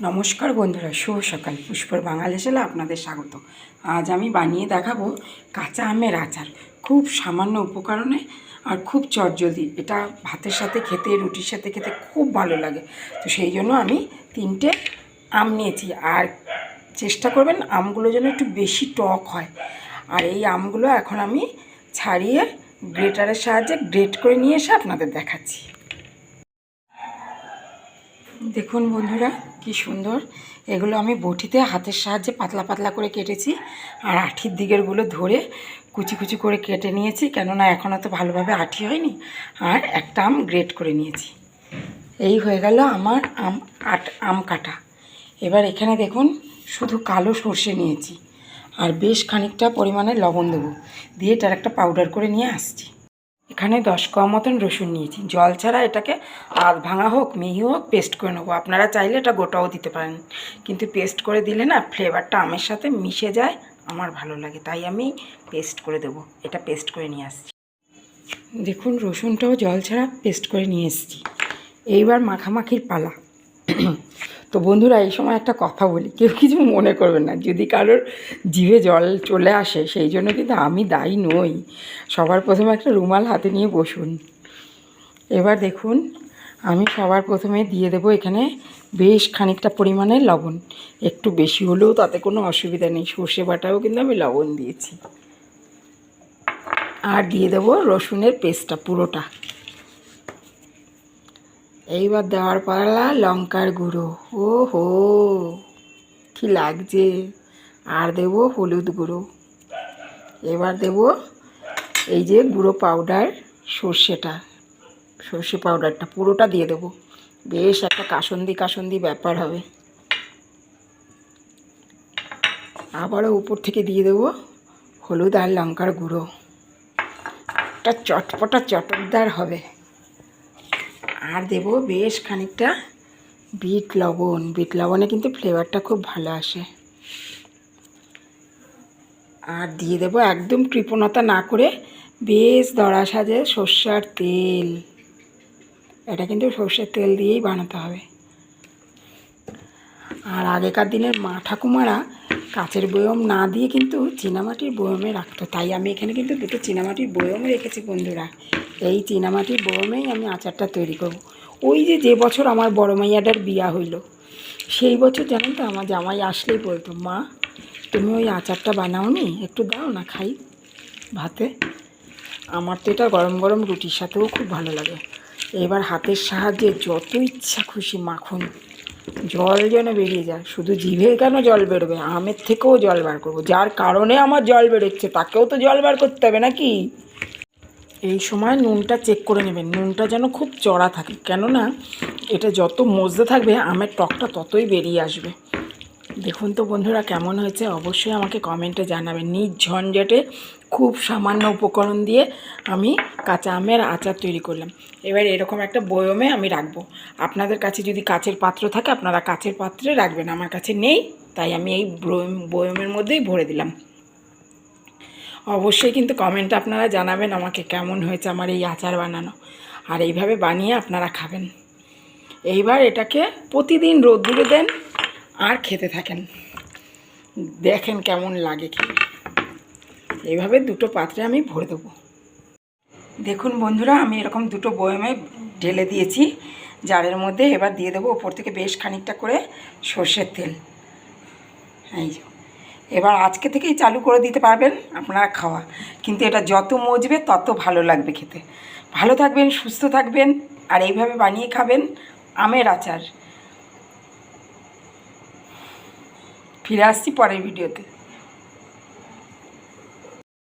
নমস্কার বন্ধুরা, শুভ সকাল। পুষ্পর বাঙালি এসেলে আপনাদের স্বাগত। আজ আমি বানিয়ে দেখাবো কাঁচা আমের আচার। খুব সামান্য উপকরণে আর খুব চটজলদি। এটা ভাতের সাথে খেতে, রুটির সাথে খেতে খুব ভালো লাগে। তো সেই জন্য আমি তিনটে আম নিয়েছি। আর চেষ্টা করবেন আমগুলো যেন একটু বেশি টক হয়। আর এই আমগুলো এখন আমি ছাড়িয়ে গ্রেটারের সাহায্যে গ্রেট করে নিয়ে এসে আপনাদের দেখাচ্ছি। দেখুন বন্ধুরা, কি সুন্দর। এগুলো আমি বটিতে হাতের সাহায্যে পাতলা পাতলা করে কেটেছি আর আঠির দিকেরগুলো ধরে কুচি কুচি করে কেটে নিয়েছি, কেননা এখনও তো ভালোভাবে আঠি হয়নি। আর একটা আম গ্রেট করে নিয়েছি। এই হয়ে গেল আমার আম, আট, আম কাটা। এবার এখানে দেখুন, শুধু কালো সর্ষে নিয়েছি। আর বেশ খানিকটা পরিমাণে লবণ দেবো। দিয়ে এটার একটা পাউডার করে নিয়ে আসছি। এখানে দশ কোয়া মতন রসুন নিয়েছি। জল ছাড়া এটাকে আধ ভাঙা হোক, মিহি হোক পেস্ট করে নেব। আপনারা চাইলে এটা গোটাও দিতে পারেন। কিন্তু পেস্ট করে দিলে না ফ্লেভারটা আমের সাথে মিশে যায়, আমার ভালো লাগে। তাই আমি পেস্ট করে দেবো। এটা পেস্ট করে নিয়ে আসছি। দেখুন, রসুনটাও জল ছাড়া পেস্ট করে নিয়ে এসেছি। এইবার মাখামাখির পালা। তো বন্ধুরা, এই সময় একটা কথা বলি, কেউ কিছু মনে করবে না। যদি কারোর জিভে জল চলে আসে, সেই জন্য কিন্তু আমি দায়ী নই। সবার প্রথমে একটা রুমাল হাতে নিয়ে বসুন। এবার দেখুন, আমি সবার প্রথমে দিয়ে দেবো এখানে বেশ খানিকটা পরিমাণে লবণ। একটু বেশি হলেও তাতে কোনো অসুবিধা নেই, সর্ষে বাটাও কিন্তু আমি লবণ দিয়েছি। আর দিয়ে দেবো রসুনের পেস্টটা পুরোটা। এইবার দেওয়ার পালা লঙ্কার গুঁড়ো। ও হো কি লাগছে। আর দেব হলুদ গুঁড়ো। এবার দেব এই যে গুঁড়ো পাউডার সর্ষেটা। সর্ষে পাউডারটা পুরোটা দিয়ে দেবো। বেশ একটা কাসন্দি কাসন্দি ব্যাপার হবে। আবারও উপর থেকে দিয়ে দেবো হলুদ আর লঙ্কার গুঁড়ো। একটা চটপটা চটকদার হবে। আর দেবো বেশ খানিকটা বিট লবণ। বিট লবণে কিন্তু ফ্লেভারটা খুব ভালো আসে। আর দিয়ে দেবো একদম কৃপণতা না করে বেশ দড়া সাজে সর্ষার তেল। এটা কিন্তু সর্ষের তেল দিয়েই বানাতে হবে। আর আগেকার দিনের মা ঠাকুমারা কাচের বয়ম না দিয়ে কিন্তু চীনামাটির বয়মে রাখতো। তাই আমি এখানে কিন্তু দুটো চীনামাটির বয়মও রেখেছি বন্ধুরা। এই চীনামাটির বয়মেই আমি আচারটা তৈরি করব। ওই যে যে বছর আমার বড় মাইয়াটার বিয়া হইল, সেই বছর জানেন তো আমার জামাই আসলেই বলতো, মা, তুমি ওই আচারটা বানাও নি একটু দাও না, খাই ভাতে। আমার তো এটা গরম গরম রুটির সাথেও খুব ভালো লাগে। এবার হাতের সাহায্যে যত ইচ্ছা খুশি মাখন। জল যেন বেরিয়ে যায়, শুধু জিভে কেন জল বেরোবে? আমের থেকেও জল বার করব। যার কারণে আমার জল বেরোচ্ছে, তাকেও তো জল বার করতে হবে নাকি? এই সময় নুনটা চেক করে নেবেন। নুনটা যেন খুব চড়া থাকে। কেননা এটা যত মজতে থাকবে, আমের টকটা ততই বেরিয়ে আসবে। দেখুন তো বন্ধুরা কেমন হয়েছে, অবশ্যই আমাকে কমেন্টে জানাবেন। নিজ ঝঞ্ঝাটে খুব সামান্য উপকরণ দিয়ে আমি কাঁচা আমের আচার তৈরি করলাম। এবার এরকম একটা বয়মে আমি রাখব। আপনাদের কাছে যদি কাচের পাত্র থাকে, আপনারা কাচের পাত্রে রাখবেন। আমার কাছে নেই, তাই আমি এই বয়ম- বয়মের মধ্যেই ভরে দিলাম। অবশ্যই কিন্তু কমেন্টে আপনারা জানাবেন আমাকে কেমন হয়েছে আমার এই আচার বানানো। আর এইভাবে বানিয়ে আপনারা খাবেন। এইবার এটাকে প্রতিদিন রোদ্দুরে দেন। আর খেতে থাকেন। দেখেন কেমন লাগে খেয়ে এইভাবে দুটো পাত্রে আমি ভরে দেবো। দেখুন বন্ধুরা, আমি এরকম দুটো বয়মে ঢেলে দিয়েছি। জারের মধ্যে এবার দিয়ে দেবো ওপর থেকে বেশ খানিকটা করে সর্ষের তেল। এই। এবার আজকে থেকেই চালু করে দিতে পারবেন আপনারা খাওয়া। কিন্তু এটা যত মজবে তত ভালো লাগবে খেতে। ভালো থাকবেন, সুস্থ থাকবেন, আর এইভাবে বানিয়ে খাবেন আমের আচার। ফিরে আসছি পরের ভিডিওতে।